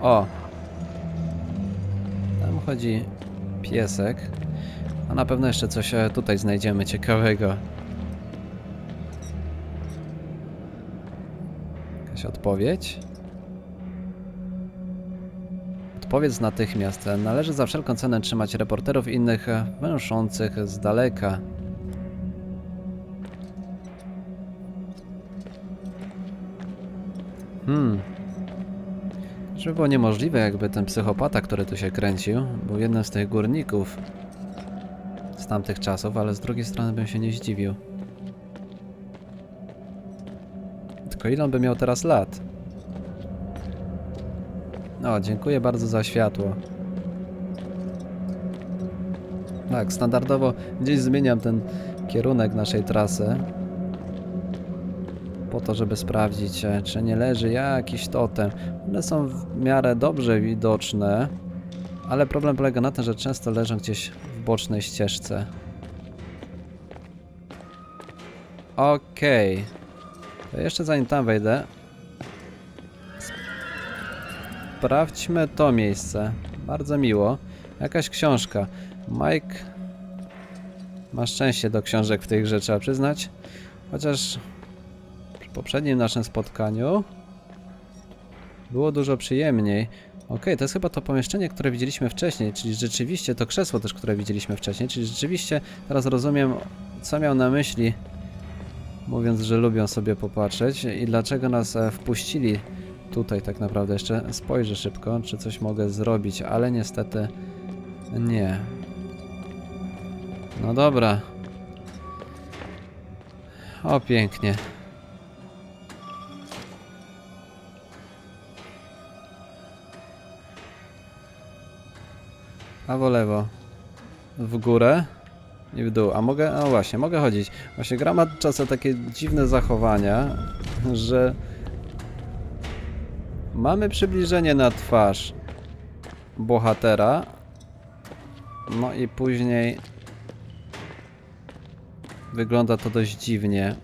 O! Tam chodzi piesek. A na pewno jeszcze coś e, tutaj znajdziemy ciekawego. Jakaś odpowiedź? Odpowiedz natychmiast. Należy za wszelką cenę trzymać reporterów innych e, węszących z daleka. Hmm. Było niemożliwe, jakby ten psychopata, który tu się kręcił, był jednym z tych górników z tamtych czasów, ale z drugiej strony bym się nie zdziwił. Tylko ile on by miał teraz lat? O, dziękuję bardzo za światło. Tak, standardowo gdzieś zmieniam ten kierunek naszej trasy. Po to, żeby sprawdzić, e, czy nie leży jakiś totem. One są w miarę dobrze widoczne, ale problem polega na tym, że często leżą gdzieś w bocznej ścieżce. Okej. To jeszcze zanim tam wejdę, sprawdźmy to miejsce. Bardzo miło. Jakaś książka. Mike ma szczęście do książek w tych rzeczy, trzeba przyznać. Chociaż poprzednim naszym spotkaniu było dużo przyjemniej. Okej, to jest chyba to pomieszczenie, które widzieliśmy wcześniej, czyli rzeczywiście to krzesło też, które widzieliśmy wcześniej, czyli rzeczywiście teraz rozumiem, co miał na myśli, mówiąc, że lubią sobie popatrzeć i dlaczego nas e, wpuścili tutaj tak naprawdę. Jeszcze spojrzę szybko, czy coś mogę zrobić, ale niestety nie. No dobra. O, pięknie. Prawo, lewo. W górę i w dół. A mogę, no właśnie, mogę chodzić. Właśnie gra ma czasem takie dziwne zachowania, że mamy przybliżenie na twarz bohatera. No i później wygląda to dość dziwnie.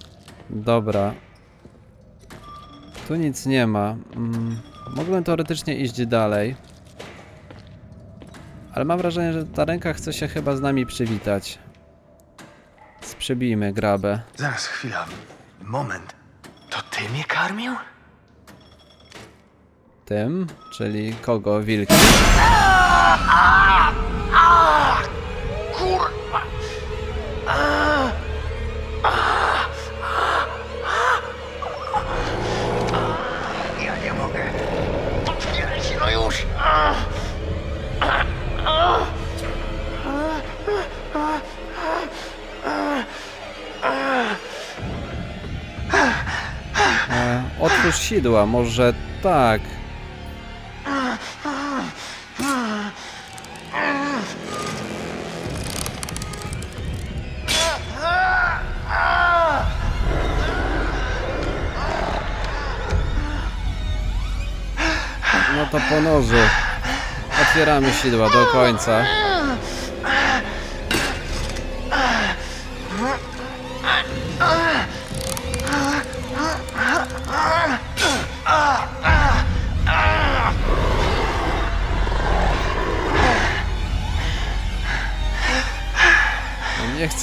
Dobra. Tu nic nie ma. Mm, mógłbym teoretycznie iść dalej. Ale mam wrażenie, że ta ręka chce się chyba z nami przywitać. Sprzebijmy grabę. Zaraz, chwila. Moment. To ty mnie karmił? Tym, czyli kogo? Wilki. Kurwa! Otwórz sidła, może tak. No to po nożu. Otwieramy sidła do końca.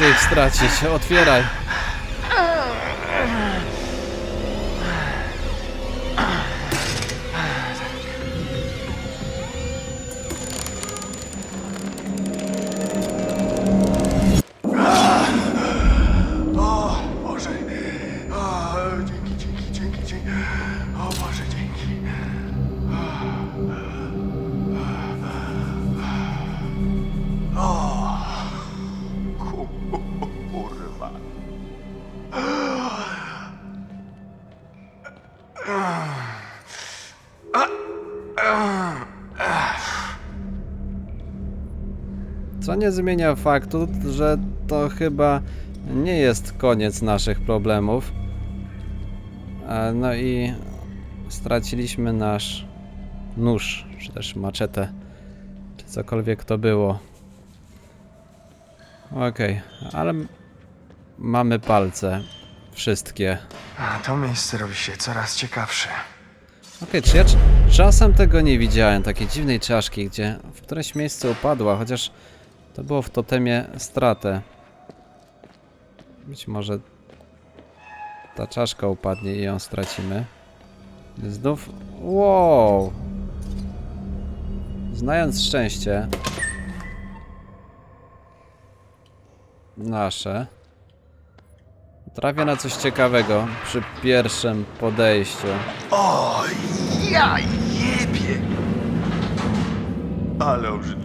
Chcę ich stracić. Otwieraj. Co nie zmienia faktu, że to chyba nie jest koniec naszych problemów. E, No i straciliśmy nasz nóż, czy też maczetę, czy cokolwiek to było. Okej, ale m- mamy palce. Wszystkie. A to miejsce robi się coraz ciekawsze. Okej, czy ja cz- czasem tego nie widziałem, takiej dziwnej czaszki, gdzie w którymś miejscu upadła, chociaż to było w totemie stratę. Być może ta czaszka upadnie i ją stracimy. Znów... Wow! Znając szczęście... Nasze... Trafię na coś ciekawego przy pierwszym podejściu. O, ja jebie! Ale obrzydliwość.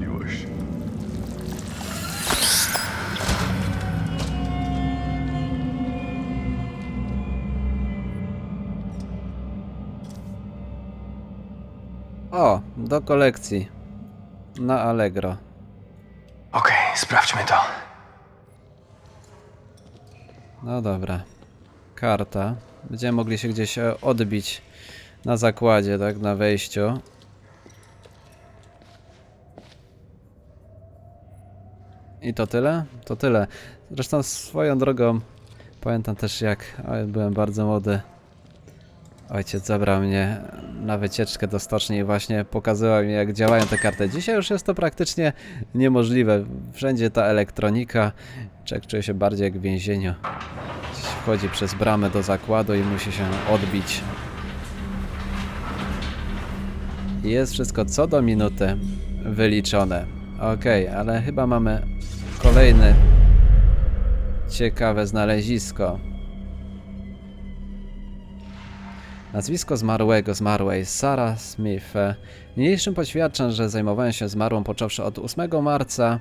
O, do kolekcji. Na Allegro. Okej, sprawdźmy to. No dobra. Karta. Będziemy mogli się gdzieś e, odbić na zakładzie, tak, na wejściu. I to tyle? To tyle. Zresztą swoją drogą pamiętam też jak oj, byłem bardzo młody. Ojciec zabrał mnie na wycieczkę do stoczni i właśnie pokazywał mi jak działają te karty. Dzisiaj już jest to praktycznie niemożliwe. Wszędzie ta elektronika. Człowiek czuje się bardziej jak w więzieniu. Wchodzi przez bramę do zakładu i musi się odbić. Jest wszystko co do minuty wyliczone. Okej, ale chyba mamy kolejne ciekawe znalezisko. Nazwisko zmarłego, zmarłej, Sarah Smith. Niniejszym poświadczam, że zajmowałem się zmarłą począwszy od 8 marca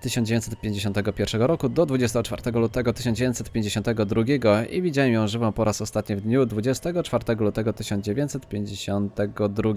1951 roku do 24 lutego 1952 i widziałem ją żywą po raz ostatni w dniu 24 lutego 1952.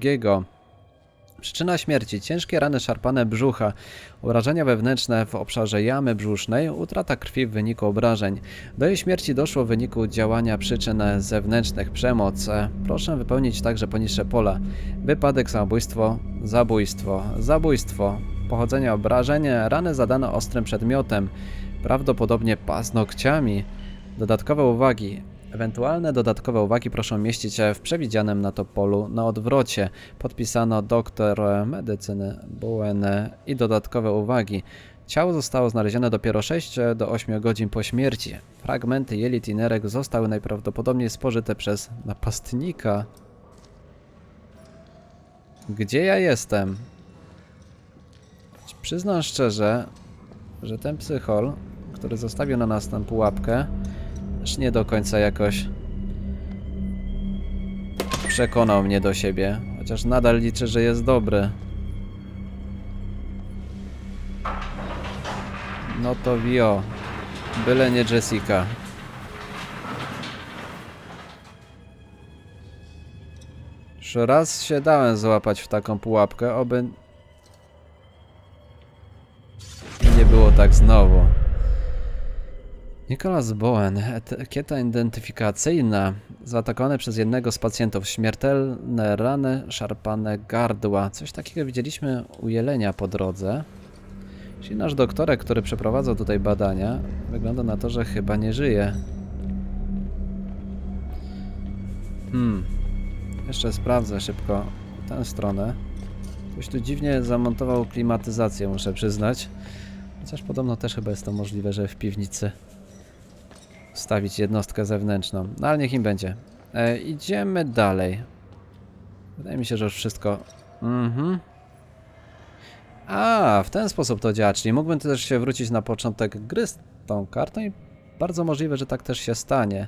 Przyczyna śmierci: ciężkie rany szarpane brzucha, urażenia wewnętrzne w obszarze jamy brzusznej, utrata krwi w wyniku obrażeń. Do jej śmierci doszło w wyniku działania przyczyn zewnętrznych, przemoc. Proszę wypełnić także poniższe pola. Wypadek, samobójstwo, zabójstwo, zabójstwo, pochodzenie obrażeń, rany zadane ostrym przedmiotem, prawdopodobnie paznokciami. Dodatkowe uwagi. Ewentualne dodatkowe uwagi proszę mieścić w przewidzianym na to polu na odwrocie. Podpisano doktor medycyny Bowen i dodatkowe uwagi. Ciało zostało znalezione dopiero 6 do 8 godzin po śmierci. Fragmenty jelit i nerek zostały najprawdopodobniej spożyte przez napastnika. Gdzie ja jestem? Przyznam szczerze, że ten psychol, który zostawił na nas tę pułapkę, też nie do końca jakoś przekonał mnie do siebie. Chociaż nadal liczę, że jest dobry. No to wio. Byle nie Jessica. Już raz się dałem złapać w taką pułapkę, oby nie było tak znowu. Nicholas Bowen, etykieta identyfikacyjna, zaatakowany przez jednego z pacjentów, śmiertelne rany, szarpane gardła. Coś takiego widzieliśmy u jelenia po drodze. Czyli nasz doktorek, który przeprowadzał tutaj badania, wygląda na to, że chyba nie żyje. Hmm. Jeszcze sprawdzę szybko tę stronę. Ktoś tu dziwnie zamontował klimatyzację, muszę przyznać. Chociaż podobno też chyba jest to możliwe, że w piwnicy wstawić jednostkę zewnętrzną. No ale niech im będzie. E, idziemy dalej. Wydaje mi się, że już wszystko. Mhm. A, w ten sposób to działa, czyli mógłbym też się wrócić na początek gry z tą kartą i bardzo możliwe, że tak też się stanie.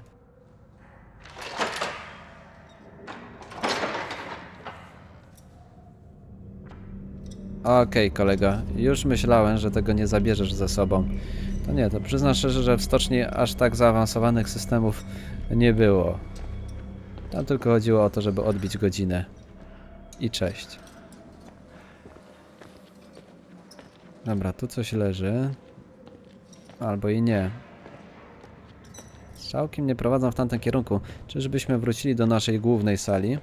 Okej, kolega, już myślałem, że tego nie zabierzesz ze sobą. To nie, to przyznam szczerze, że w stoczni aż tak zaawansowanych systemów nie było. Tam tylko chodziło o to, żeby odbić godzinę. I cześć. Dobra, tu coś leży. Albo i nie. Strzałki mnie prowadzą w tamtym kierunku. Czyżbyśmy wrócili do naszej głównej sali?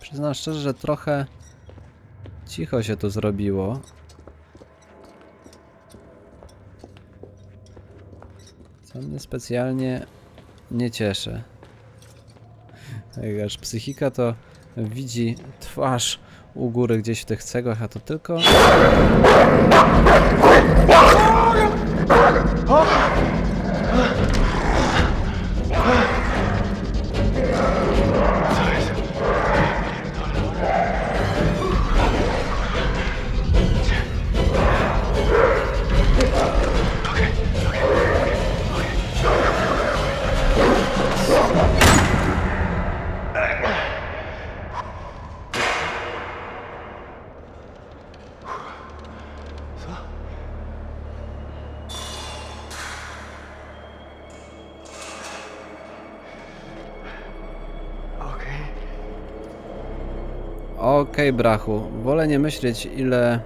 Przyznam szczerze, że trochę cicho się tu zrobiło. Co mnie specjalnie nie cieszy. Jak aż psychika to widzi twarz u góry gdzieś w tych cegłach, a to tylko... Okej, brachu. Wolę nie myśleć, ile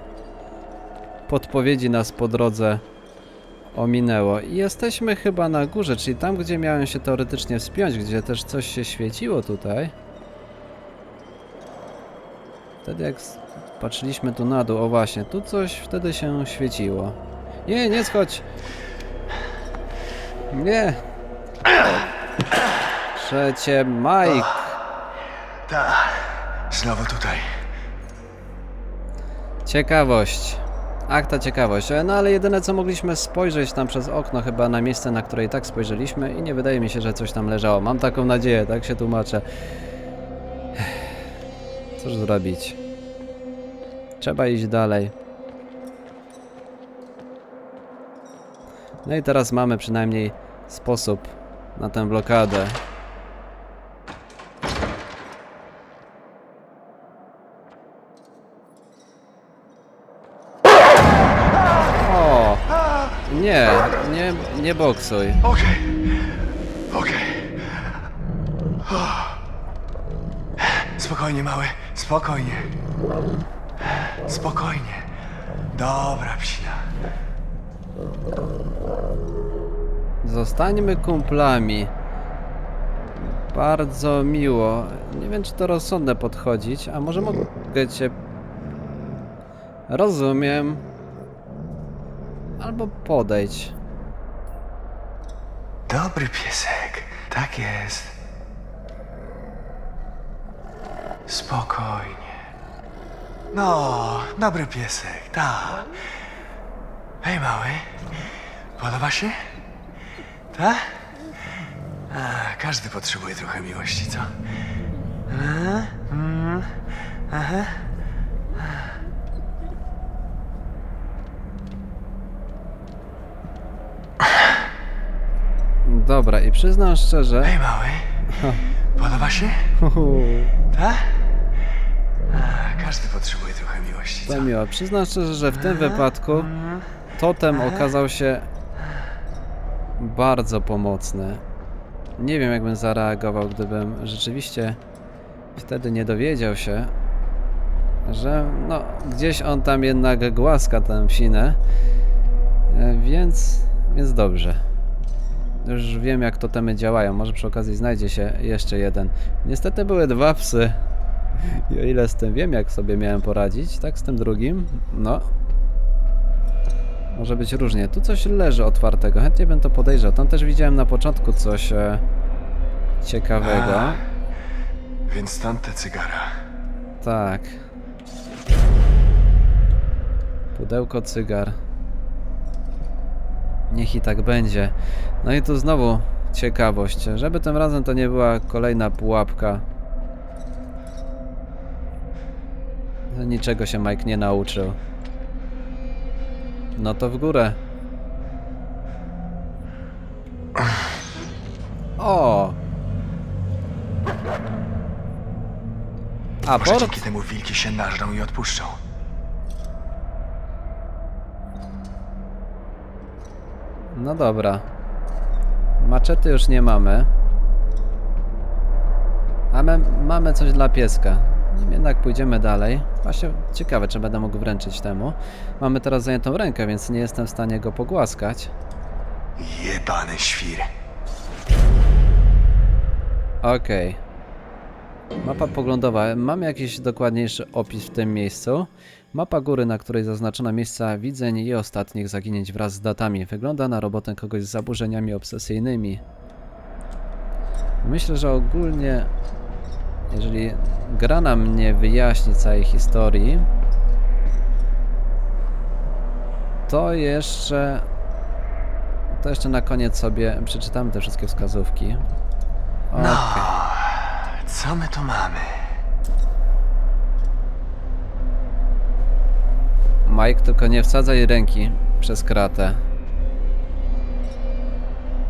podpowiedzi nas po drodze ominęło. I jesteśmy chyba na górze, czyli tam, gdzie miałem się teoretycznie wspiąć, gdzie też coś się świeciło tutaj. Wtedy jak patrzyliśmy tu na dół, o właśnie, tu coś wtedy się świeciło. Nie, nie schodź! Nie! Przecie Mike! Znowu tutaj. Ciekawość. Akta ciekawość. E, No ale jedyne co mogliśmy spojrzeć tam przez okno chyba na miejsce, na które i tak spojrzeliśmy i nie wydaje mi się, że coś tam leżało. Mam taką nadzieję, tak się tłumaczę. Cóż zrobić? Trzeba iść dalej. No i teraz mamy przynajmniej sposób na tę blokadę. O! Nie, nie, nie boksuj. Okej. Okej. Spokojnie, mały. Spokojnie. Spokojnie. Dobra, psina. Zostańmy kumplami. Bardzo miło. Nie wiem, czy to rozsądne podchodzić, a może mogę cię... Rozumiem. Albo podejdź. Dobry piesek. Tak jest. Spokojnie. No, dobry piesek, tak. Hej, mały. Podoba się? Tak? Każdy potrzebuje trochę miłości, co? A? Mm, aha. Dobra, i przyznam szczerze... Hej, mały. Podoba się? Tak? Każdy potrzebuje trochę miłości, co? To miło. Przyznam szczerze, że w tym wypadku totem okazał się bardzo pomocny. Nie wiem, jakbym zareagował, gdybym rzeczywiście wtedy nie dowiedział się, że no, gdzieś on tam jednak głaska tę psinę. E, Więc, więc dobrze. Już wiem, jak totemy działają. Może przy okazji znajdzie się jeszcze jeden. Niestety były dwa psy. I o ile z tym wiem, jak sobie miałem poradzić, tak z tym drugim, no. Może być różnie. Tu coś leży otwartego, chętnie bym to podejrzał. Tam też widziałem na początku coś e, ciekawego. A. Więc stąd te cygara. Tak. Pudełko cygar. Niech i tak będzie. No i tu znowu ciekawość. Żeby tym razem to nie była kolejna pułapka. Niczego się Mike nie nauczył. No to w górę. O! A Może port? dzięki temu wilki się nażrą i odpuszczą. No dobra. Maczety już nie mamy. Ale mamy coś dla pieska. Nim jednak pójdziemy dalej. Właśnie ciekawe, czy będę mógł wręczyć temu. Mamy teraz zajętą rękę, więc nie jestem w stanie go pogłaskać. Jebany świr. Okej. Mapa poglądowa. Mamy jakiś dokładniejszy opis w tym miejscu. Mapa góry, na której zaznaczono miejsca widzeń i ostatnich zaginięć wraz z datami. Wygląda na robotę kogoś z zaburzeniami obsesyjnymi. Myślę, że ogólnie jeżeli gra nam nie wyjaśni całej historii, to jeszcze to jeszcze na koniec sobie przeczytamy te wszystkie wskazówki. Okej. No, co my tu mamy? Mike, tylko nie wsadzaj ręki przez kratę.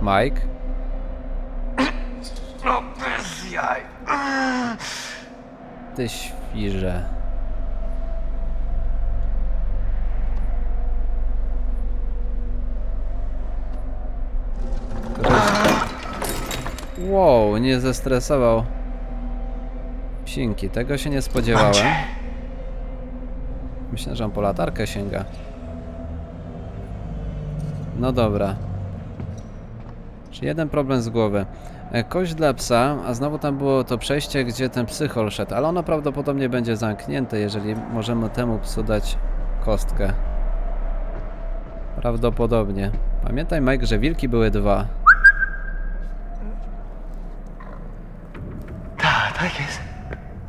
Mike? No, bez jaj. Ty świrze. Wow, nie zestresował psinki. Tego się nie spodziewałem. Myślę, że on po latarkę sięga. No dobra. Czy jeden problem z głowy. E, Kość dla psa, a znowu tam było to przejście, gdzie ten psychol szedł, ale ono prawdopodobnie będzie zamknięte, jeżeli możemy temu psu dać kostkę. Prawdopodobnie. Pamiętaj, Mike, że wilki były dwa. Tak, tak jest.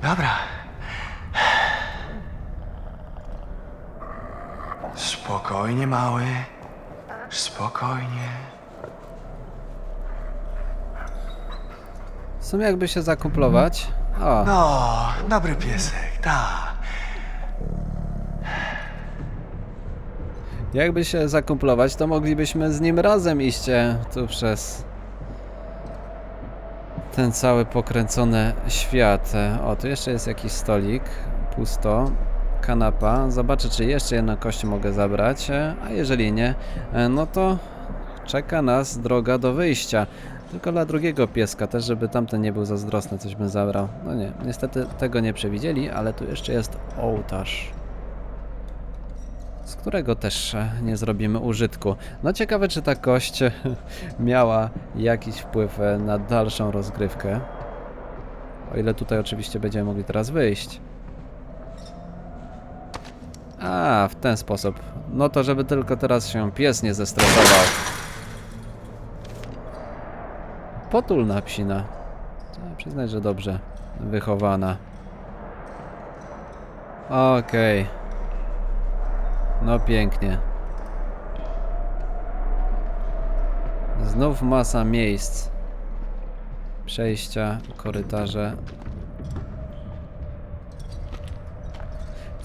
Dobra. Spokojnie, mały. Spokojnie. W sumie jakby się zakumplować... O, No, dobry piesek, tak. jakby się zakumplować, to moglibyśmy z nim razem iść e, tu przez ten cały pokręcony świat. E, O, tu jeszcze jest jakiś stolik, pusto, kanapa. Zobaczę, czy jeszcze jedną kość mogę zabrać, e, a jeżeli nie, e, no to czeka nas droga do wyjścia. Tylko dla drugiego pieska, też żeby tamten nie był zazdrosny, coś bym zabrał. No nie, niestety tego nie przewidzieli, ale tu jeszcze jest ołtarz z którego też e, nie zrobimy użytku. No ciekawe, czy ta kość miała jakiś wpływ na dalszą rozgrywkę. O ile tutaj oczywiście będziemy mogli teraz wyjść. A, w ten sposób. No to żeby tylko teraz się pies nie zestresował. Potulna psina. Trzeba przyznać, że dobrze wychowana. Okej. No pięknie. Znów masa miejsc. Przejścia, korytarze.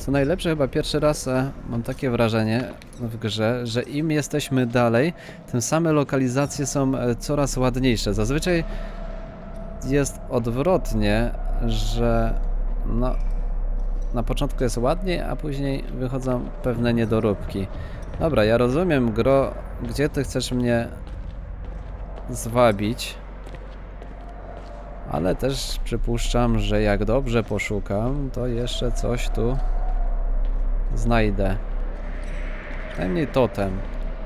Co najlepsze, chyba pierwszy raz e, mam takie wrażenie w grze, że im jesteśmy dalej, tym same lokalizacje są e, coraz ładniejsze. Zazwyczaj jest odwrotnie, że no, na początku jest ładniej, a później wychodzą pewne niedoróbki. Dobra, ja rozumiem, Gro, gdzie ty chcesz mnie zwabić. Ale też przypuszczam, że jak dobrze poszukam, to jeszcze coś tu znajdę. Przynajmniej totem.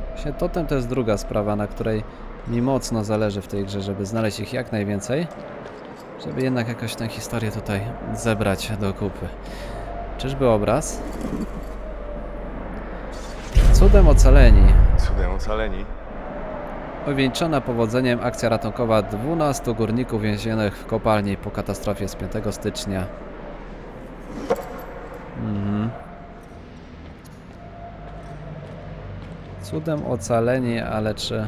Właśnie totem to jest druga sprawa, na której mi mocno zależy w tej grze, żeby znaleźć ich jak najwięcej. Żeby jednak jakoś tę historię tutaj zebrać do kupy. Czyżby obraz? Cudem ocaleni. Cudem ocaleni. Powieńczona powodzeniem akcja ratunkowa 12 górników więzionych w kopalni po katastrofie z 5 stycznia. Mhm. Cudem ocaleni, ale czy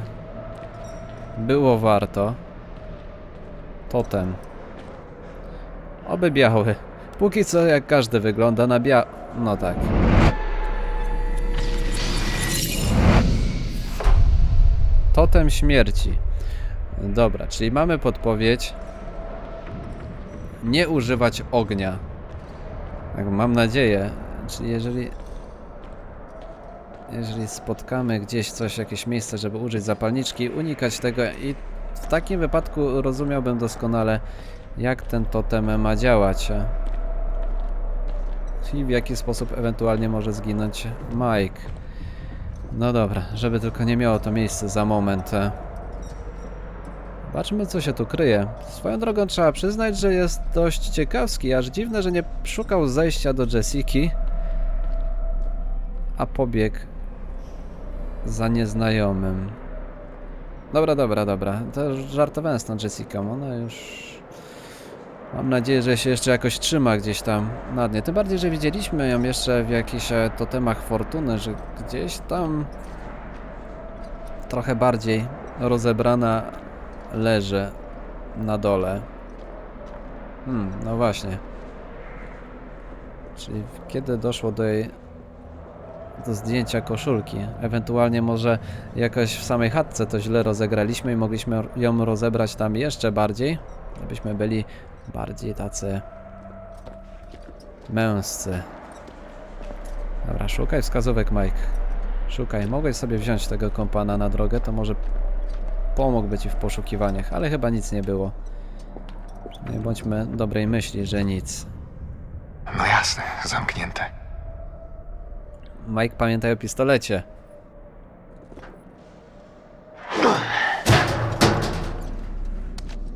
było warto? Totem. Oby biały. Póki co jak każdy wygląda na bia... No tak. Totem śmierci. Dobra, czyli mamy podpowiedź. Nie używać ognia. Tak, mam nadzieję. Czyli jeżeli. Jeżeli spotkamy gdzieś coś, jakieś miejsce, żeby użyć zapalniczki, unikać tego i w takim wypadku rozumiałbym doskonale, jak ten totem ma działać. I w jaki sposób ewentualnie może zginąć Mike. No dobra, żeby tylko nie miało to miejsce za moment. Zobaczmy, co się tu kryje. Swoją drogą trzeba przyznać, że jest dość ciekawski, aż dziwne, że nie szukał zejścia do Jessiki, a pobiegł za nieznajomym. Dobra, dobra, dobra. To żartowałem z tą Jessiką, ona już... Mam nadzieję, że się jeszcze jakoś trzyma gdzieś tam na dnie. Tym bardziej, że widzieliśmy ją jeszcze w jakichś e, totemach fortuny, że gdzieś tam trochę bardziej rozebrana leży na dole. Hmm, no właśnie. Czyli kiedy doszło do jej do zdjęcia koszulki. Ewentualnie może jakoś w samej chatce to źle rozegraliśmy i mogliśmy ją rozebrać tam jeszcze bardziej, żebyśmy byli bardziej tacy męscy. Dobra, szukaj wskazówek, Mike. Szukaj. Mogłeś sobie wziąć tego kompana na drogę, to może pomógłby ci w poszukiwaniach, ale chyba nic nie było. Nie bądźmy dobrej myśli, że nic. No jasne, zamknięte. Mike, pamiętaj o pistolecie.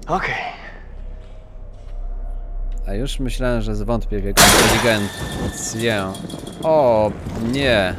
Okej. A już myślałem, że zwątpię w jego inteligencję. O, nie.